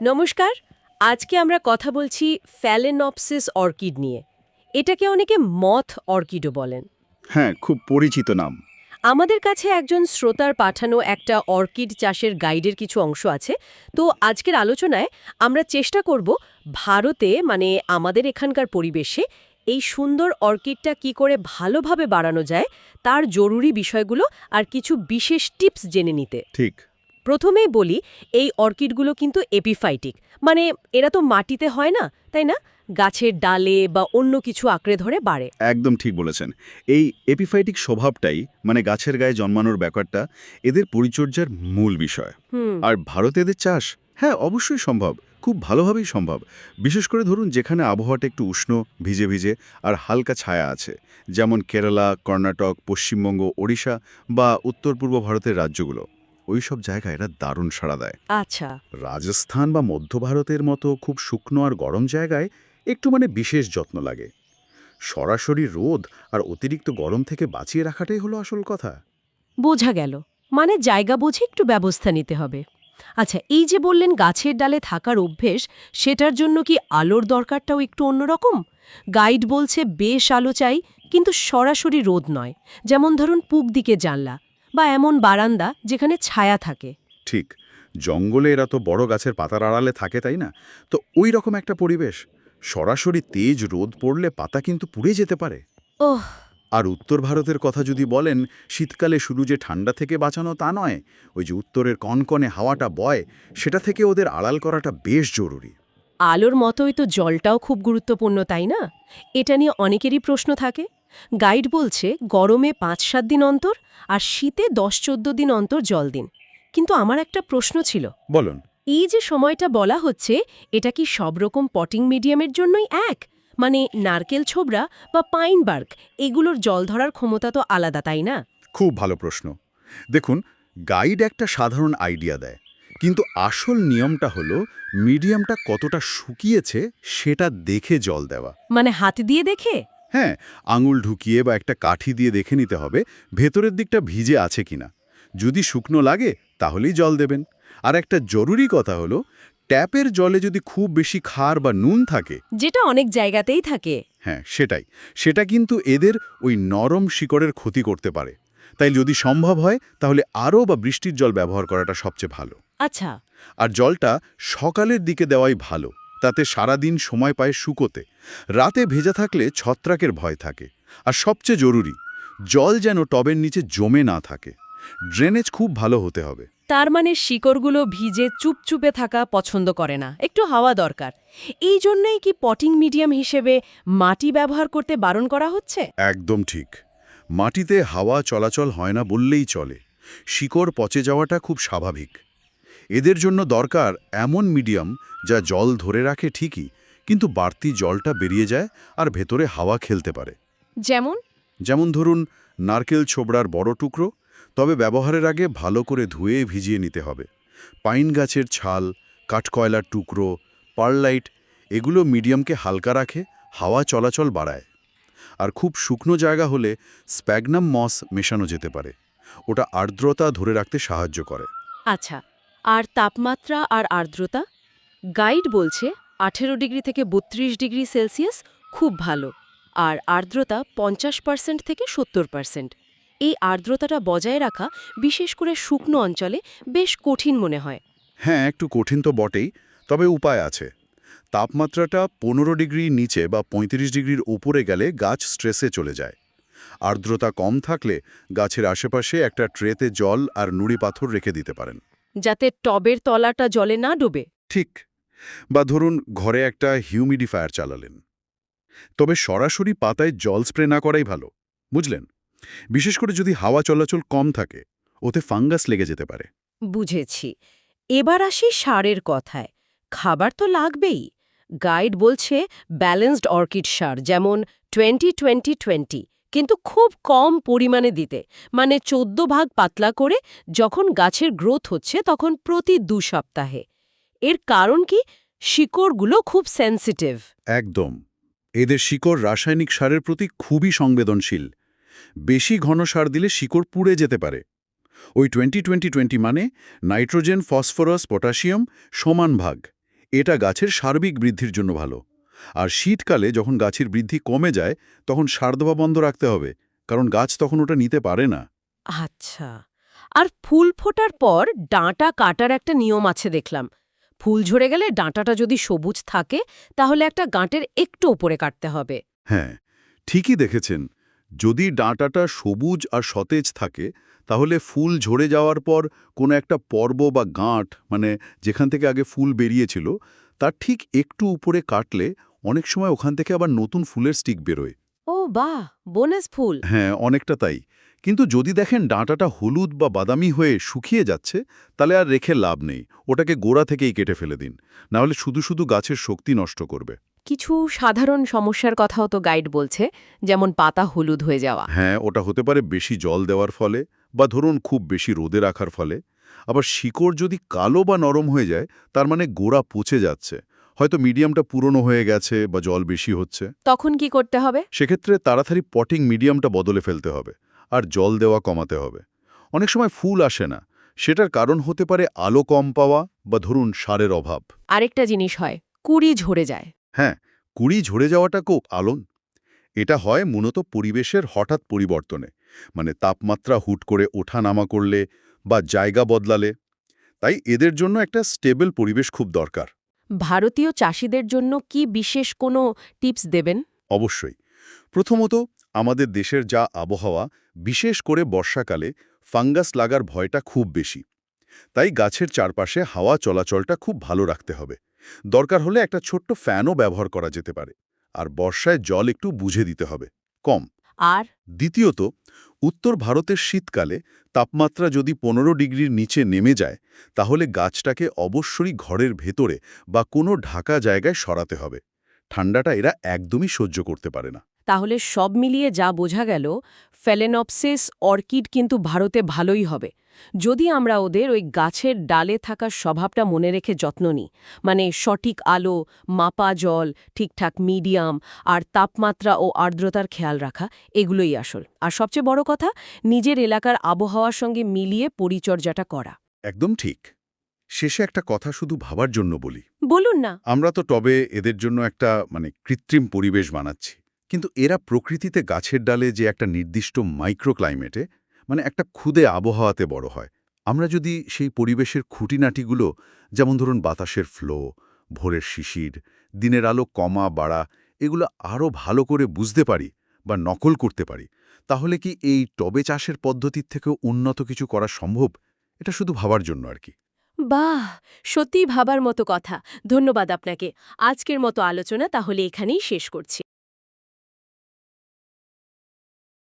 নমস্কার আজকে আমরা কথা বলছি ফ্যালেনপসিস অর্কিড নিয়ে। এটাকে অনেকে মথ অর্কিডও বলেন। হ্যাঁ খুব পরিচিত নাম। আমাদের কাছে একজন শ্রোতার পাঠানো একটা অর্কিড চাষের গাইডের কিছু অংশ আছে। তো আজকের আলোচনায় আমরা চেষ্টা করব ভারতে মানে আমাদের এখানকার পরিবেশে এই সুন্দর অর্কিডটা কি করে ভালোভাবে বাড়ানো যায় তার জরুরি বিষয়গুলো আর কিছু বিশেষ টিপস জেনে নিতে। ঠিক। প্রথমেই বলি এই অর্কিডগুলো কিন্তু এপিফাইটিক। মানে এরা তো মাটিতে হয় না তাই না? গাছের ডালে বা অন্য কিছু আঁকড়ে ধরে বাড়ে। একদম ঠিক বলেছেন। এই এপিফাইটিক স্বভাবটাই মানে গাছের গায়ে জন্মানোর ব্যাপারটা এদের পরিচর্যার মূল বিষয়। আর ভারতে এদের চাষ? হ্যাঁ অবশ্যই সম্ভব। খুব ভালোভাবেই সম্ভব। বিশেষ করে ধরুন যেখানে আবহাওয়াটা একটু উষ্ণ ভিজে ভিজে আর হালকা ছায়া আছে। যেমন কেরালা কর্ণাটক পশ্চিমবঙ্গ ওড়িশা বা উত্তর পূর্ব ভারতের রাজ্যগুলো। ওই সব জায়গায় এরা দারুণ সাড়া দেয়। আচ্ছা। রাজস্থান বা মধ্য ভারতের মতো খুব শুকনো আর গরম জায়গায় একটু মানে বিশেষ যত্ন লাগে। সরাসরি রোদ আর অতিরিক্ত গরম থেকে বাঁচিয়ে রাখাটাই হলো আসল কথা। বোঝা গেল। মানে জায়গা বুঝে একটু ব্যবস্থা নিতে হবে। আচ্ছা এই যে বললেন গাছের ডালে থাকার অভ্যেস সেটার জন্য কি আলোর দরকারটাও একটু অন্যরকম? গাইড বলছে বেশ আলো চাই কিন্তু সরাসরি রোদ নয়। যেমন ধরুন পূব দিকে জানলা। বা এমন বারান্দা যেখানে ছায়া থাকে। ঠিক জঙ্গলে এরা তো বড় গাছের পাতার আড়ালে থাকে তাই না? তো ওই রকম একটা পরিবেশ। সরাসরি তেজ রোদ পড়লে পাতা কিন্তু পুড়ে যেতে পারে। ওহ। আর উত্তর ভারতের কথা যদি বলেন শীতকালে শুধু যে ঠান্ডা থেকে বাঁচানো তা নয় ওই যে উত্তরের কনকনে হাওয়াটা বয় সেটা থেকে ওদের আড়াল করাটা বেশ জরুরি। আলোর মতোই তো জলটাও খুব গুরুত্বপূর্ণ তাই না? এটা নিয়ে অনেকেরই প্রশ্ন থাকে। গাইড বলছে গরমে পাঁচ সাত দিন অন্তর আর শীতে দশ চোদ্দ দিন অন্তর জল দিন। কিন্তু আমার একটা প্রশ্ন ছিল। বলুন। এই যে সময়টা বলা হচ্ছে এটা কি সব রকম পটিং মিডিয়ামের জন্যই এক? মানে নারকেল ছোবড়া বা পাইন বার্ক এগুলোর জল ধরার ক্ষমতা তো আলাদা তাই না? খুব ভালো প্রশ্ন। দেখুন গাইড একটা সাধারণ আইডিয়া দেয় কিন্তু আসল নিয়মটা হলো মিডিয়ামটা কতটা শুকিয়েছে সেটা দেখে জল দেওয়া। মানে হাত দিয়ে দেখে? হ্যাঁ আঙুল ঢুকিয়ে বা একটা কাঠি দিয়ে দেখে নিতে হবে ভেতরের দিকটা ভিজে আছে কিনা। যদি শুকনো লাগে তাহলেই জল দেবেন। আর একটা জরুরি কথা হলো ট্যাপের জলে যদি খুব বেশি খার বা নুন থাকে যেটা অনেক জায়গাতেই থাকে। হ্যাঁ সেটাই। সেটা কিন্তু এদের ওই নরম শিকড়ের ক্ষতি করতে পারে। তাই যদি সম্ভব হয় তাহলে আরও বা বৃষ্টির জল ব্যবহার করাটা সবচেয়ে ভালো। আচ্ছা। আর জলটা সকালের দিকে দেওয়াই ভালো। তাতে সারাদিন সময় পায় শুকোতে। রাতে ভেজা থাকলে ছত্রাকের ভয় থাকে। আর সবচেয়ে জরুরি জল যেন টবের নিচে জমে না থাকে। ড্রেনেজ খুব ভালো হতে হবে। তার মানে শিকড়গুলো ভিজে চুপচুপে থাকা পছন্দ করে না। একটু হাওয়া দরকার। এই জন্যই কি পটিং মিডিয়াম হিসেবে মাটি ব্যবহার করতে বারণ করা হচ্ছে? একদম ঠিক। মাটিতে হাওয়া চলাচল হয় না বললেই চলে। শিকড় পচে যাওয়াটা খুব স্বাভাবিক। এদের জন্য দরকার এমন মিডিয়াম যা জল ধরে রাখে ঠিকই কিন্তু বাড়তি জলটা বেরিয়ে যায় আর ভেতরে হাওয়া খেলতে পারে। যেমন? যেমন ধরুন নারকেল ছোবড়ার বড় টুকরো তবে ব্যবহারের আগে ভালো করে ধুয়ে ভিজিয়ে নিতে হবে। পাইন গাছের ছাল কাঠকয়লার টুকরো পারলাইট এগুলো মিডিয়ামকে হালকা রাখে হাওয়া চলাচল বাড়ায়। আর খুব শুকনো জায়গা হলে স্প্যাগনাম মস মেশানো যেতে পারে। ওটা আর্দ্রতা ধরে রাখতে সাহায্য করে। আচ্ছা। আর তাপমাত্রা আর আর্দ্রতা? গাইড বলছে আঠেরো ডিগ্রি থেকে বত্রিশ ডিগ্রি সেলসিয়াস খুব ভালো, আর আর্দ্রতা পঞ্চাশ পার্সেন্ট থেকে সত্তর পার্সেন্ট। এই আর্দ্রতাটা বজায় রাখা বিশেষ করে শুকনো অঞ্চলে বেশ কঠিন মনে হয়। হ্যাঁ একটু কঠিন তো বটেই, তবে উপায় আছে। তাপমাত্রাটা পনেরো ডিগ্রির নিচে বা ৩৫ ডিগ্রির উপরে গেলে গাছ স্ট্রেসে চলে যায়। আর্দ্রতা কম থাকলে গাছের আশেপাশে একটা ট্রেতে জল আর নুড়ি পাথর রেখে দিতে পারেন। যাতে টবের তলাটা জলে না ডুবে। ঠিক। বা ধরুন ঘরে একটা হিউমিডিফায়ার চালালেন। তবে সরাসরি পাতায় জল স্প্রে না করাই ভালো বুঝলেন? বিশেষ করে যদি হাওয়া চলাচল কম থাকে ওতে ফাঙ্গাস লেগে যেতে পারে। বুঝেছি। এবার আসি সারের কথায়। খাবার তো লাগবেই। গাইড বলছে ব্যালেন্সড অর্কিড সার যেমন টোয়েন্টি টোয়েন্টি টোয়েন্টি। কিন্তু খুব কম পরিমাণে দিতে। মানে চোদ্দ ভাগ পাতলা করে যখন গাছের গ্রোথ হচ্ছে তখন প্রতি দু সপ্তাহে। এর কারণ কি? শিকড়গুলো খুব সেন্সিটিভ একদম। এদের শিকড় রাসায়নিক সারের প্রতি খুবই সংবেদনশীল। বেশি ঘন সার দিলে শিকড় পুড়ে যেতে পারে। ওই টোয়েন্টি টোয়েন্টি টোয়েন্টি মানে নাইট্রোজেন, ফসফরাস, পটাশিয়াম সমান ভাগ। এটা গাছের সার্বিক বৃদ্ধির জন্য ভালো। আর শীতকালে যখন গাছের বৃদ্ধি কমে যায় তখন সার দেওয়া বন্ধ রাখতে হবে কারণ গাছ তখন ওটা নিতে পারে না। আচ্ছা। আর ফুল ফোটার পর ডাঁটা কাটার একটা নিয়ম আছে দেখলাম। ফুল ঝরে গেলে ডাঁটাটা যদি সবুজ থাকে তাহলে একটা গাঁটের একটু ওপরে কাটতে হবে। হ্যাঁ ঠিকই দেখেছেন। যদি ডাঁটাটা সবুজ আর সতেজ থাকে তাহলে ফুল ঝরে যাওয়ার পর কোনো একটা পর্ব বা গাঁট মানে যেখান থেকে আগে ফুল বেরিয়েছিল তার ঠিক একটু উপরে কাটলে অনেক সময় ওখান থেকে আবার নতুন ফুলের স্টিক বেরোয়। ও বাহ বোনাস ফুল। হ্যাঁ অনেকটা তাই। কিন্তু যদি দেখেন ডাঁটাটা হলুদ বা বাদামি হয়ে শুকিয়ে যাচ্ছে তাহলে আর রেখে লাভ নেই। ওটাকে গোড়া থেকেই কেটে ফেলে দিন। নাহলে শুধু শুধু গাছের শক্তি নষ্ট করবে। কিছু সাধারণ সমস্যার কথাও তো গাইড বলছে যেমন পাতা হলুদ হয়ে যাওয়া। হ্যাঁ ওটা হতে পারে বেশি জল দেওয়ার ফলে বা ধরুন খুব বেশি রোদে রাখার ফলে। আবার শিকড় যদি কালো বা নরম হয়ে যায় তার মানে গোড়া পচে যাচ্ছে। হয়তো মিডিয়ামটা পুরনো হয়ে গেছে বা জল বেশি হচ্ছে। তখন কি করতে হবে? সেক্ষেত্রে তাড়াতাড়ি পটিং মিডিয়ামটা বদলে ফেলতে হবে আর জল দেওয়া কমাতে হবে। অনেক সময় ফুল আসে না সেটার কারণ হতে পারে আলো কম পাওয়া বা ধরুন সারের অভাব। আরেকটা জিনিস হয় কুড়ি ঝরে যায়। হ্যাঁ কুড়ি ঝরে যাওয়াটাকেও আলোন এটা হয় মূলত পরিবেশের হঠাৎ পরিবর্তনে মানে তাপমাত্রা হুট করে ওঠা নামা করলে বা জায়গা বদলালে। তাই এদের জন্য একটা স্টেবল পরিবেশ খুব দরকার। ভারতীয় চাষিদের জন্য কি বিশেষ কোনো টিপস দেবেন? অবশ্যই। প্রথমত আমাদের দেশের যা আবহাওয়া বিশেষ করে বর্ষাকালে ফাঙ্গাস লাগার ভয়টা খুব বেশি। তাই গাছের চারপাশে হাওয়া চলাচলটা খুব ভালো রাখতে হবে। দরকার হলে একটা ছোট্ট ফ্যানও ব্যবহার করা যেতে পারে। আর বর্ষায় জল একটু বুঝে দিতে হবে। কম। আর? দ্বিতীয়ত উত্তর ভারতের শীতকালে তাপমাত্রা যদি পনেরো ডিগ্রির নিচে নেমে যায়, তাহলে গাছটাকে অবশ্যই ঘরের ভেতরে বা কোনো ঢাকা জায়গায় সরাতে হবে। ঠান্ডাটা এরা একদমই সহ্য করতে পারে না। তাহলে সব মিলিয়ে যা বোঝা গেল, ফেলেনপসিস অর্কিড কিন্তু ভারতে ভালোই হবে। যদি আমরা ওদের ওই গাছের ডালে থাকার স্বভাবটা মনে রেখে যত্ন নিই মানে সঠিক আলো মাপা জল ঠিকঠাক মিডিয়াম আর তাপমাত্রা ও আর্দ্রতার খেয়াল রাখা এগুলোই আসল। আর সবচেয়ে বড় কথা নিজের এলাকার আবহাওয়ার সঙ্গে মিলিয়ে পরিচর্যাটা করা। একদম ঠিক। শেষে একটা কথা শুধু ভাবার জন্য বলি। বলুন না। আমরা তো টবে এদের জন্য একটা মানে কৃত্রিম পরিবেশ বানাচ্ছি। কিন্তু এরা প্রকৃতিতে গাছের ডালে যে একটা নির্দিষ্ট মাইক্রোক্লাইমেটে মানে একটা ক্ষুদে আবহাওয়াতে বড় হয়। আমরা যদি সেই পরিবেশের খুঁটিনাটিগুলো, যেমন ধরুন বাতাসের ফ্লো ভোরের শিশির, দিনের আলো কমা, বাড়া, এগুলো আরও ভালো করে বুঝতে পারি বা নকল করতে পারি, তাহলে কি এই টবে চাষের পদ্ধতির থেকেও উন্নত কিছু করা সম্ভব? এটা শুধু ভাবার জন্য আর কি। বাহ! সত্যি ভাবার মতো কথা। ধন্যবাদ আপনাকে। আজকের মতো আলোচনা তাহলে এখানেই শেষ করছি।